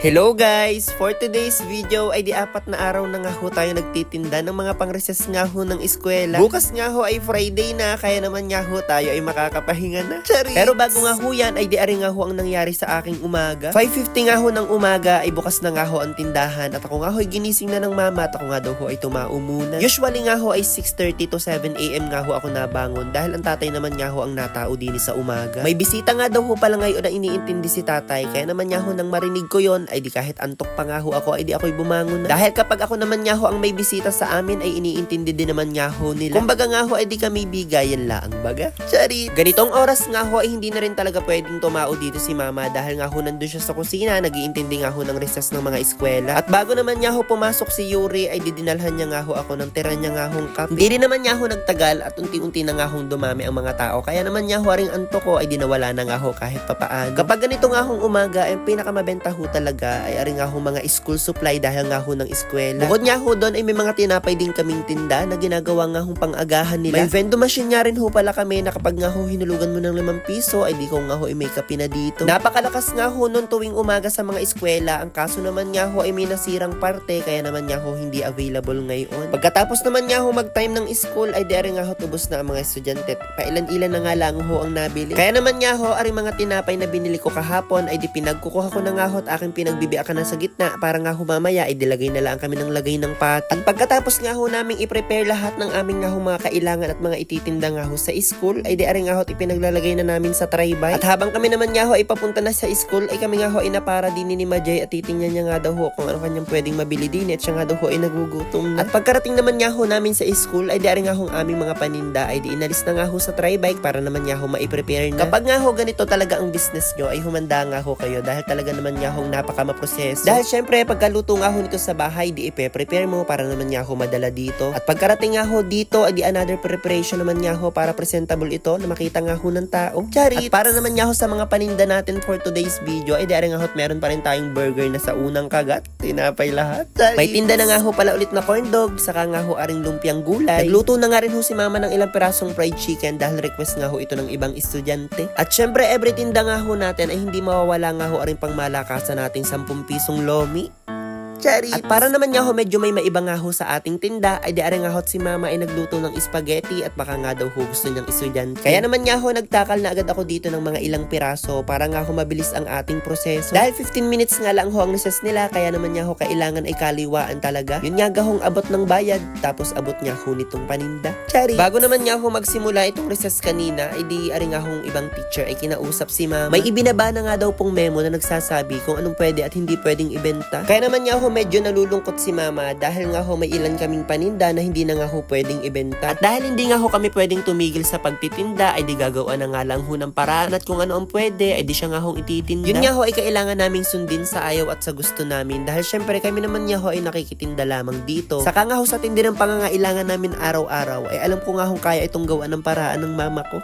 Hello guys! For today's video ay di apat na araw na nga ho tayo nagtitinda ng mga pang-recess nga ho ng eskwela. Bukas nga ho ay Friday na, kaya naman nga ho tayo ay makakapahinga na. Charis! Pero bago nga ho yan ay di ari nga ho ang nangyari sa aking umaga. 5.50 nga ho ng umaga ay bukas na nga ho ang tindahan at ako nga ho ay ginising na ng mama at ako nga daw ho ay tumao muna. Usually nga ho ay 6.30 to 7am nga ho ako nabangon dahil ang tatay naman nga ho ang natao din sa umaga. May bisita nga daw ho pala ngayon na iniintindi si tatay kaya naman nga ho nang marinig ko yon ay di kahit antok pa nga ho ako ay di ako'y bumangon na. Dahil kapag ako naman nga ho ang may bisita sa amin ay iniintindi din naman nga ho nila. Kumbaga nga ho ay di kami bigayan laang baga. Charit! Ganitong oras nga ho ay hindi na rin talaga pwedeng tumao dito si mama dahil nga ho nandun siya sa kusina nagiintindi nga ho ng recess ng mga eskwela. At bago naman nga ho pumasok si Yuri ay didinalhan niya nga ho ako ng tira niya nga hong cup. Hindi rin naman nga ho nagtagal at unti-unti na nga hong dumami ang mga tao. Kaya naman nga ho ring antok ko ay dinawala na nga ho kahit papaan. Kapag ganito nga hong umaga ay pinakamabenta ho talaga ay ari nga ho mga school supply dahil nga ho ng eskwela. Bukod nga ho doon ay may mga tinapay din kaming tinda na ginagawa nga hong pang-agahan nila. May vending machine nga rin ho pala kami na kapag nga ho hinulugan mo ng 5 piso ay di ko nga ho i-make up na dito. Napakalakas nga ho noon tuwing umaga sa mga eskwela. Ang kaso naman nga ho ay may nasirang parte kaya naman nga ho hindi available ngayon. Pagkatapos naman nga ho mag-time ng school ay dere nga ho tubos na ang mga estudyante. Pailan-ilan na nga lang ho ang nabili. Kaya naman nga ho ari mga tinapay na binili ko kahapon ay di pinagkukuha ko na nga ho at aking pinagbibiakan na sa gitna para nga ho mamaya ay dilagay na lang kami ng lagay ng pat. At pagkatapos nga ho naming i-prepare lahat ng aming nga ho mga kailangan at mga ititinda nga ho sa school ay di ari nga ho ipinaglalagay na namin sa try-bike. At habang kami naman nga ho ay papunta na sa school ay kami nga ho ay napara din ni Majay at titingnan niya nga daw ho kung ano kanyang pwedeng mabili din at siya nga daw ho ay nagugutom na. At pagkarating naman nga ho namin sa school ay di ari nga ho aming mga paninda ay di inalis na nga ho sa try-bike para naman nga ho ma-prepare na. Kapag nga ho ganito talaga ang business nyo ay humanda nga ho kayo dahil talaga naman nga ho napaka-maproseso. Dahil syempre pagkaluto nga ho nito sa bahay di ipe-prepare mo para naman nga ho madala dito. At pagkarating nga ho dito di another preparation naman nga ho para presentable ito na makita nga ho ng tao. Charit! At para naman nga ho sa mga paninda natin for today's video ay di ari nga ho meron pa rin tayong burger na sa unang kagat. Tinapay lahat. Charit! May tinda na nga ho pala ulit na corn dog saka nga ho aring lumpiang gulay. Nagluto na nga rin ho si mama ng ilang pirasong fried chicken dahil request nga ho ito ng ibang estudyante. At syempre every tinda nga ho natin ay hindi mawawala nga ho aring pangmalakasan nating 10 pisong lomi. Charit. At para naman nga ho medyo may maiba nga ho sa ating tinda ay di nga ho si mama ay nagluto ng spaghetti at baka nga daw ho gusto niyang estudyante. Kaya naman nga ho nagtakal na agad ako dito ng mga ilang piraso para nga ho mabilis ang ating proseso. Dahil 15 minutes nga lang ho ang recess nila kaya naman nga ho kailangan ay kaliwaan talaga. Yun nga gahong abot ng bayad tapos abot nga ho nitong paninda. Charit. Bago naman nga ho magsimula itong recess kanina ay di ari nga hong ibang teacher ay kinausap si mama. May ibinaba na nga daw pong memo na nagsasabi kung anong pwede at hindi pwedeng ibenta. Kaya naman nga ho medyo nalulungkot si mama dahil nga ho may ilan kaming paninda na hindi na nga ho pwedeng ibenta. At dahil hindi nga ho kami pwedeng tumigil sa pagtitinda ay di gagawa na nga lang ho ng paraan at kung ano ang pwede ay di siya nga ho ititinda. Yun nga ho ay kailangan naming sundin sa ayaw at sa gusto namin dahil syempre kami naman nga ho ay nakikitinda lamang dito. Saka nga ho sa tindi ng pangangailangan namin araw-araw ay alam ko nga ho kaya itong gawa ng paraan ng mama ko.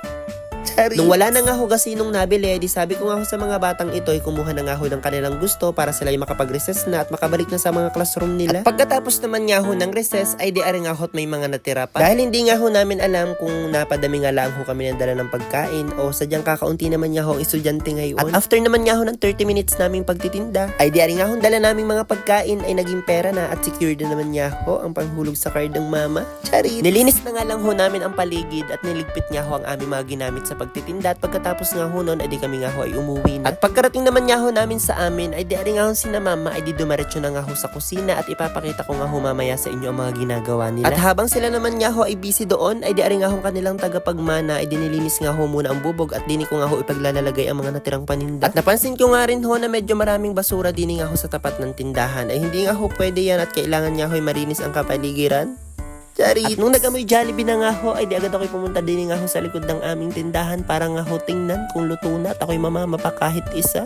Nung wala na nga ho gasinong nabili, di sabi ko nga ho sa mga batang ito ay kumuha na nga ho ng kanilang gusto para sila ay makapag-recess na at makabalik na sa mga classroom nila. At pagkatapos naman nga ho ng recess ay di nga ho at may mga natira pa. Dahil hindi nga ho namin alam kung napadami nga lang ho kami ng dala ng pagkain o sadyang kakaunti naman nga ho ang estudyante ngayon. At after naman nga ho ng 30 minutes naming pagtitinda, ay di nga ho dala naming mga pagkain ay naging pera na at secured na naman nga ho ang panghulog sa card ng mama. Charit! Nilinis na nga lang ho namin ang paligid at niligpit nga ho ang aming mga ginamit sa pagtitinda at pagkatapos nga ho noon ay di kami nga ho ay umuwi na. At pagkarating naman nga ho namin sa amin ay di ari nga ho si na mama ay di dumaretso na nga ho sa kusina at ipapakita ko nga ho mamaya sa inyo ang mga ginagawa nila. At habang sila naman nga ho ay busy doon ay di ari nga ho kanilang tagapagmana ay dinilinis nga ho muna ang bubog at dini ko nga ho ipaglalalagay ang mga natirang paninda. At napansin ko nga rin ho na medyo maraming basura dini nga ho sa tapat ng tindahan ay hindi nga ho pwede yan at kailangan nga ho ay marinis ang kapaligiran. Charit. Nung nagamoy Jollibee na nga ho, ay di agad ako'y pumunta din nga ho sa likod ng aming tindahan para nga ho tingnan kung luto na at ako'y mamama pa kahit isa.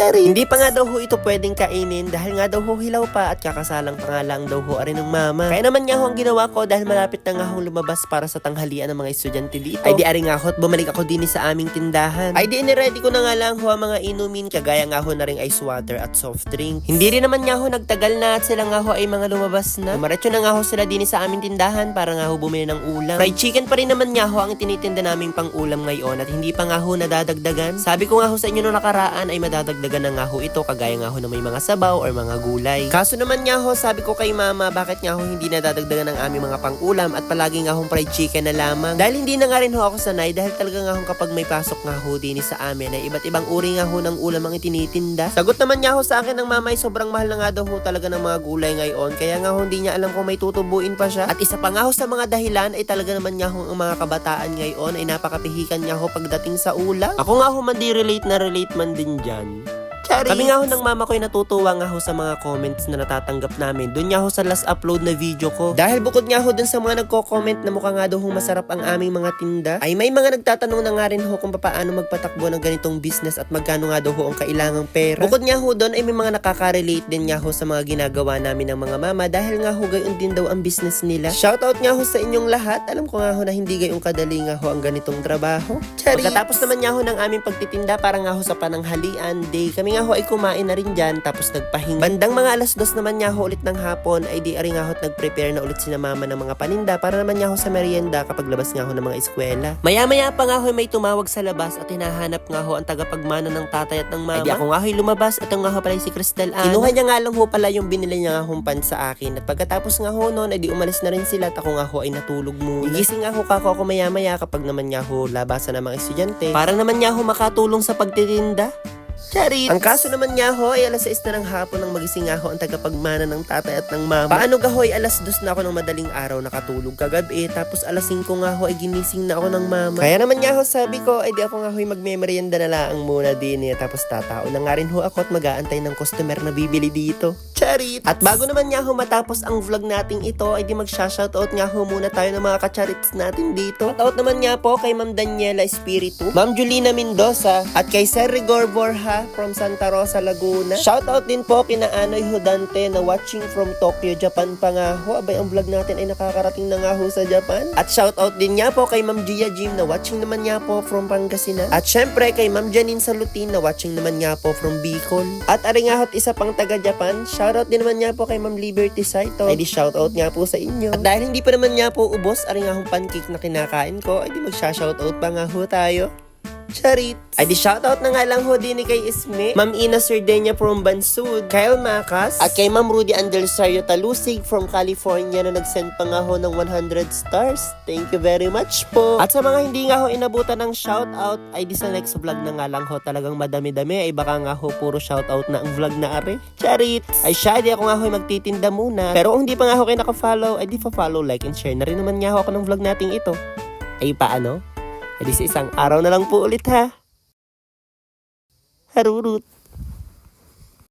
Charit. Hindi pa nga daw ho ito pwedeng kainin dahil nga daw ho hilaw pa at kakasalang pa nga lang daw ho arin ng mama. Kaya naman nga ho ang ginawa ko dahil malapit na nga ho lumabas para sa tanghalian ng mga estudyante dito. Ay di ari nga ho at bumalik ako din sa aming tindahan. Ay di iniready ko na nga lang ho ang mga inumin kagaya nga ho na ring ice water at soft drink. Hindi rin naman nga ho nagtagal na at sila nga ho ay mga lumabas na. Dumaretso na nga ho sila din sa aming tindahan para nga ho bumili ng ulam. Fried chicken pa rin naman nga ho ang tinitinda naming pang ulam ngayon at hindi pa nga ho nadadagdagan. Sabi ko nga ho sa inyo no nakaraan ay madadagdagan dadagdagan na nga ho ito kagaya nga ho na may mga sabaw or mga gulay. Kaso naman nga ho, sabi ko kay mama, bakit nga ho hindi nadadagdagan ng aming mga pang-ulam at palagi nga ho fried chicken na lamang. Dahil hindi na nga rin ho ako sanay dahil talaga nga ho kapag may pasok nga ho din sa amin ay iba't ibang uri nga ho ng ulam ang itinitinda. Sagot naman nga ho sa akin ng mama ay sobrang mahal na nga daw ho talaga ng mga gulay ngayon kaya nga ho hindi niya alam kung may tutubuin pa siya. At isa pa nga ho sa mga dahilan ay talaga naman nga ho ang mga kabataan ngayon ay napakapihikan nga ho pagdating sa ulam. Ako nga ho man di relate na relate man din dyan. Kami nga ho ng mama ko ay natutuwa nga ho sa mga comments na natatanggap namin. Doon nga ho sa last upload na video ko. Dahil bukod nga ho dun sa mga nagko-comment na mukha nga daw ho masarap ang aming mga tinda, ay may mga nagtatanong na nga rin ho kung paano magpatakbo ng ganitong business at magkano nga daw ho ang kailangang pera. Bukod nga ho doon ay may mga nakaka-relate din nga ho sa mga ginagawa namin ng mga mama dahil nga ho gayon din daw ang business nila. Shoutout nga ho sa inyong lahat. Alam ko nga ho na hindi gayong kadali nga ho ang ganitong trabaho. Pagkatapos naman nga ho ng aming pagtitinda para nga ho sa pananghalian day, kami nga ho ay kumain na rin dyan tapos nagpahinga. Bandang mga alas dos naman nga ho ulit ng hapon ay di ari nga ho at nag-prepare na ulit si mama ng mga paninda para naman nga ho sa merienda kapag labas nga ho ng mga eskwela. Maya-maya pa nga ho may tumawag sa labas at hinahanap nga ho ang tagapagmana ng tatay at ng mama. Ay di ako nga ho'y lumabas at ang nga ho pala si Cristel Ann. Kinuha niya nga lang ho pala yung binili niya nga hong pan sa akin at pagkatapos nga ho noon ay di umalis na rin sila at ako nga ho ay natulog muna. Gigising nga ho kako ako maya-maya kapag naman nga ho labasan ng mga estudyante para naman nga ho makatulong sa pagtitinda. Charit! Ang kaso naman nga ho ay alas 6 na ng hapon nang magising nga ho ang tagapagmana ng tatay at ng mama. Paano ga ho ay alas 2 na ako ng madaling araw nakatulog kagabi tapos alas 5 nga ho ay ginising na ako ng mama. Kaya naman nga ho sabi ko ay di ako nga ho ay magmemeryenda na lang muna din eh. Tapos tatao na nga rin ho ako at mag-aantay ng customer na bibili dito. Charit! At bago naman nga ho matapos ang vlog nating ito ay di magsha-shoutout nga ho muna tayo ng mga kacharits natin dito. Shoutout naman nga po kay Ma'am Daniela Espiritu, Ma'am Julina Mendoza at kay Sir Rigor Borja from Santa Rosa, Laguna. Shoutout din po kina Anoy Hudante na watching from Tokyo, Japan pa nga ho. Abay, ang vlog natin ay nakakarating na nga ho sa Japan. At shoutout din nga po kay Ma'am Gia Jim na watching naman nga po from Pangasinan. At syempre kay Ma'am Janine Salutin na watching naman nga po from Bicol. At ari nga ho't isa pang taga Japan, shoutout din naman nga po kay Ma'am Liberty Saito. Ay di shoutout nga po sa inyo. At dahil hindi pa naman nga po ubos, ari nga hong pancake na kinakain ko, ay di magsha-shoutout pa nga ho tayo. Charit! Ay di shoutout na nga lang ho din kay Isme, Ma'am Ina Sardenia from Bansud, Kyle Macas, at kay Ma'am Rudy Andelsario Talusig from California na nag-send pa nga ho ng 100 stars. Thank you very much po. At sa mga hindi nga ho inabutan ng shoutout, ay di sa next vlog na nga lang ho talagang madami-dami, ay baka nga ho puro shoutout na ang vlog na are. Charit! Ay siya, di ako nga ho magtitinda muna. Pero kung hindi pa nga ho kayo naka-follow, ay di pa-follow, like, and share na rin naman nga ho ako ng vlog nating ito. Ay paano? Ay di sa isang araw na lang po ulit ha. Harurut.